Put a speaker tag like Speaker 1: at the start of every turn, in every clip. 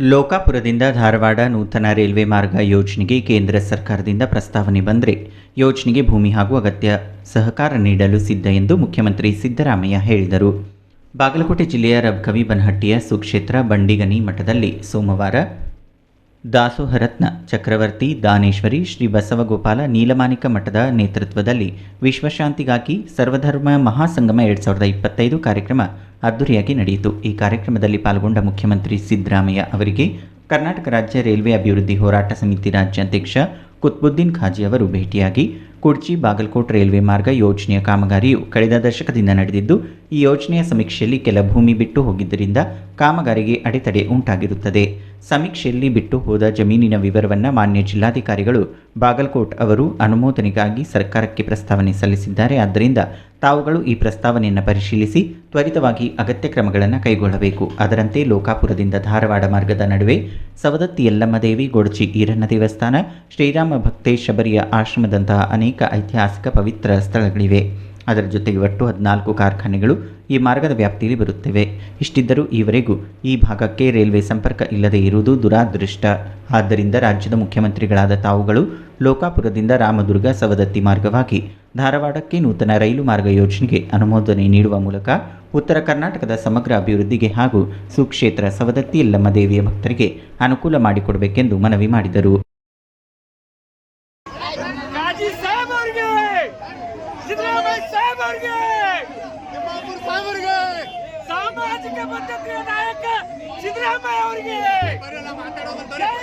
Speaker 1: ಲೋಕಾಪುರದಿಂದ ಧಾರವಾಡ ನೂತನ ರೈಲ್ವೆ ಮಾರ್ಗ ಯೋಜನೆಗೆ ಕೇಂದ್ರ ಸರ್ಕಾರದಿಂದ ಪ್ರಸ್ತಾವನೆ ಬಂದರೆ ಯೋಜನೆಗೆ ಭೂಮಿ ಹಾಗೂ ಅಗತ್ಯ ಸಹಕಾರ ನೀಡಲು ಸಿದ್ಧ ಎಂದು ಮುಖ್ಯಮಂತ್ರಿ ಸಿದ್ದರಾಮಯ್ಯ ಹೇಳಿದರು. ಬಾಗಲಕೋಟೆ ಜಿಲ್ಲೆಯ ರಬ್ಕವಿ ಬನಹಟ್ಟಿಯ ಸುಕ್ಷೇತ್ರ ಬಂಡಿಗನಿ ಮಠದಲ್ಲಿ ಸೋಮವಾರ ದಾಸೋಹರತ್ನ ಚಕ್ರವರ್ತಿ ದಾನೇಶ್ವರಿ ಶ್ರೀ ಬಸವಗೋಪಾಲ ನೀಲಮಾನಿಕ ಮಠದ ನೇತೃತ್ವದಲ್ಲಿ ವಿಶ್ವಶಾಂತಿಗಾಗಿ ಸರ್ವಧರ್ಮ ಮಹಾಸಂಗಮ ಎರಡು ಸಾವಿರದ ಇಪ್ಪತ್ತೈದು ಕಾರ್ಯಕ್ರಮ ಅದ್ದೂರಿಯಾಗಿ ನಡೆಯಿತು. ಈ ಕಾರ್ಯಕ್ರಮದಲ್ಲಿ ಪಾಲ್ಗೊಂಡ ಮುಖ್ಯಮಂತ್ರಿ ಸಿದ್ದರಾಮಯ್ಯ ಅವರಿಗೆ ಕರ್ನಾಟಕ ರಾಜ್ಯ ರೈಲ್ವೆ ಅಭಿವೃದ್ಧಿ ಹೋರಾಟ ಸಮಿತಿ ರಾಜ್ಯಾಧ್ಯಕ್ಷ ಕುತ್ಬುದ್ದೀನ್ ಖಾಜಿ ಅವರು ಭೇಟಿಯಾಗಿ ಕುಡ್ಚಿ ಬಾಗಲಕೋಟ್ ರೈಲ್ವೆ ಮಾರ್ಗ ಯೋಜನೆಯ ಕಾಮಗಾರಿಯು ಕಳೆದ ದಶಕದಿಂದ ನಡೆದಿದ್ದು, ಈ ಯೋಜನೆಯ ಸಮೀಕ್ಷೆಯಲ್ಲಿ ಕೆಲ ಭೂಮಿ ಬಿಟ್ಟು ಹೋಗಿದ್ದರಿಂದ ಕಾಮಗಾರಿಗೆ ಅಡೆತಡೆ ಉಂಟಾಗಿರುತ್ತದೆ. ಸಮೀಕ್ಷೆಯಲ್ಲಿ ಬಿಟ್ಟು ಹೋದ ಜಮೀನಿನ ವಿವರವನ್ನು ಮಾನ್ಯ ಜಿಲ್ಲಾಧಿಕಾರಿಗಳು ಬಾಗಲಕೋಟ್ ಅವರು ಅನುಮೋದನೆಗಾಗಿ ಸರ್ಕಾರಕ್ಕೆ ಪ್ರಸ್ತಾವನೆ ಸಲ್ಲಿಸಿದ್ದಾರೆ. ಆದ್ದರಿಂದ ತಾವುಗಳು ಈ ಪ್ರಸ್ತಾವನೆಯನ್ನು ಪರಿಶೀಲಿಸಿ ತ್ವರಿತವಾಗಿ ಅಗತ್ಯ ಕ್ರಮಗಳನ್ನು ಕೈಗೊಳ್ಳಬೇಕು. ಅದರಂತೆ ಲೋಕಾಪುರದಿಂದ ಧಾರವಾಡ ಮಾರ್ಗದ ನಡುವೆ ಸವದತ್ತಿ ಯಲ್ಲಮ್ಮದೇವಿ, ಗೊಡಚಿ ಈರಣ್ಣ ದೇವಸ್ಥಾನ, ಶ್ರೀರಾಮ ಭಕ್ತೆ ಶಬರಿಯ ಆಶ್ರಮದಂತಹ ಅನೇಕ ಐತಿಹಾಸಿಕ ಪವಿತ್ರ ಸ್ಥಳಗಳಿವೆ. ಅದರ ಜೊತೆಗೆ ಒಟ್ಟು ಹದಿನಾಲ್ಕು ಕಾರ್ಖಾನೆಗಳು ಈ ಮಾರ್ಗದ ವ್ಯಾಪ್ತಿಯಲ್ಲಿ ಬರುತ್ತಿವೆ. ಇಷ್ಟಿದ್ದರೂ ಈವರೆಗೂ ಈ ಭಾಗಕ್ಕೆ ರೈಲ್ವೆ ಸಂಪರ್ಕ ಇಲ್ಲದೆ ಇರುವುದು ದುರಾದೃಷ್ಟ. ಆದ್ದರಿಂದ ರಾಜ್ಯದ ಮುಖ್ಯಮಂತ್ರಿಗಳಾದ ತಾವುಗಳು ಲೋಕಾಪುರದಿಂದ ರಾಮದುರ್ಗ ಸವದತ್ತಿ ಮಾರ್ಗವಾಗಿ ಧಾರವಾಡಕ್ಕೆ ನೂತನ ರೈಲು ಮಾರ್ಗ ಯೋಜನೆಗೆ ಅನುಮೋದನೆ ನೀಡುವ ಮೂಲಕ ಉತ್ತರ ಕರ್ನಾಟಕದ ಸಮಗ್ರ ಅಭಿವೃದ್ಧಿಗೆ ಹಾಗೂ ಸುಕ್ಷೇತ್ರ ಸವದತ್ತಿ ಯಲ್ಲಮ್ಮ ದೇವಿಯ ಭಕ್ತರಿಗೆ ಅನುಕೂಲ ಮಾಡಿಕೊಡಬೇಕೆಂದು ಮನವಿ ಮಾಡಿದರು.
Speaker 2: ಸಿದ್ದರಾಮಯ್ಯ ಸಾಹೇಬ್ ಅವ್ರಿಗೆ
Speaker 3: ತಿಮ್ಮಾಪುರ ಸಾಹೇಬರಿಗೆ!
Speaker 2: ಸಾಮಾಜಿಕ ಪದ್ಧತಿಯ ನಾಯಕ ಸಿದ್ದರಾಮಯ್ಯ ಅವರಿಗೆ!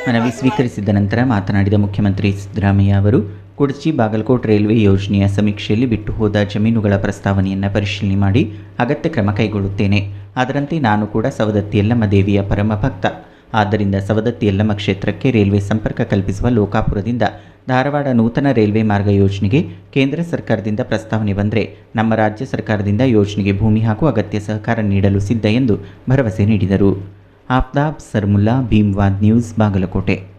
Speaker 1: ಮನವಿ ಸ್ವೀಕರಿಸಿದ ನಂತರ ಮಾತನಾಡಿದ ಮುಖ್ಯಮಂತ್ರಿ ಸಿದ್ದರಾಮಯ್ಯ ಅವರು ಕುಡಚಿ ಬಾಗಲಕೋಟ್ ರೈಲ್ವೆ ಯೋಜನೆಯ ಸಮೀಕ್ಷೆಯಲ್ಲಿ ಬಿಟ್ಟು ಹೋದ ಜಮೀನುಗಳ ಪ್ರಸ್ತಾವನೆಯನ್ನು ಪರಿಶೀಲನೆ ಮಾಡಿ ಅಗತ್ಯ ಕ್ರಮ ಕೈಗೊಳ್ಳುತ್ತೇನೆ. ಅದರಂತೆ ನಾನು ಕೂಡ ಸವದತ್ತಿ ಯಲ್ಲಮ್ಮ ದೇವಿಯ ಪರಮ ಭಕ್ತ. ಆದ್ದರಿಂದ ಸವದತ್ತಿ ಯಲ್ಲಮ್ಮ ಕ್ಷೇತ್ರಕ್ಕೆ ರೈಲ್ವೆ ಸಂಪರ್ಕ ಕಲ್ಪಿಸುವ ಲೋಕಾಪುರದಿಂದ ಧಾರವಾಡ ನೂತನ ರೈಲ್ವೆ ಮಾರ್ಗ ಯೋಜನೆಗೆ ಕೇಂದ್ರ ಸರ್ಕಾರದಿಂದ ಪ್ರಸ್ತಾವನೆ ಬಂದರೆ ನಮ್ಮ ರಾಜ್ಯ ಸರ್ಕಾರದಿಂದ ಯೋಜನೆಗೆ ಭೂಮಿ ಹಾಗೂ ಅಗತ್ಯ ಸಹಕಾರ ನೀಡಲು ಸಿದ್ಧ ಎಂದು ಭರವಸೆ ನೀಡಿದರು. ಆಫ್ತಾಬ್ ಸರ್ಮುಲ್ಲಾ, ಭೀಮ್ವಾದ್ ನ್ಯೂಸ್, ಬಾಗಲಕೋಟೆ.